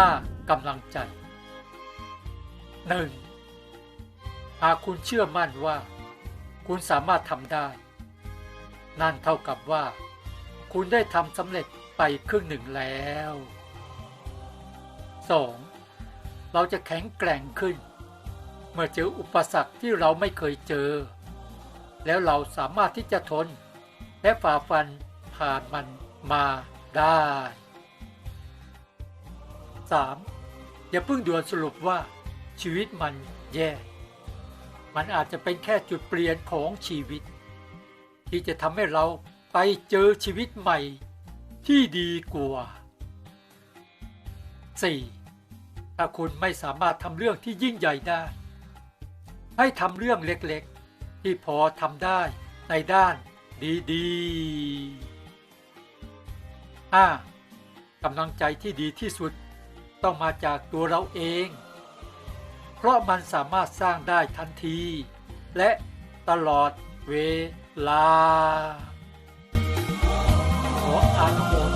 5. กำลังใจ 1. หากคุณเชื่อมั่นว่า คุณสามารถทำได้ นั่นเท่ากับว่า คุณได้ทำสำเร็จไปครึ่งหนึ่งแล้ว 2. เราจะแข็งแกร่งขึ้น เมื่อเจออุปสรรคที่เราไม่เคยเจอ แล้วเราสามารถที่จะทน และฝ่าฟันผ่านมันมาได้ 3. อย่าเพิ่งด่วนสรุปว่า ชีวิตมันแย่ มันอาจจะเป็นแค่จุดเปลี่ยนของชีวิต ที่จะทำให้เราไปเจอชีวิตใหม่ที่ดีกว่า 4. ถ้าคุณไม่สามารถทำเรื่องที่ยิ่งใหญ่ได้ ให้ทำเรื่องเล็กๆ ที่พอทำได้ในด้านดีๆ 5. กำลังใจที่ดีที่สุด ต้องมาจากตัวเราเอง เพราะมันสามารถสร้างได้ทันที และตลอดเวลา ขออนุโมท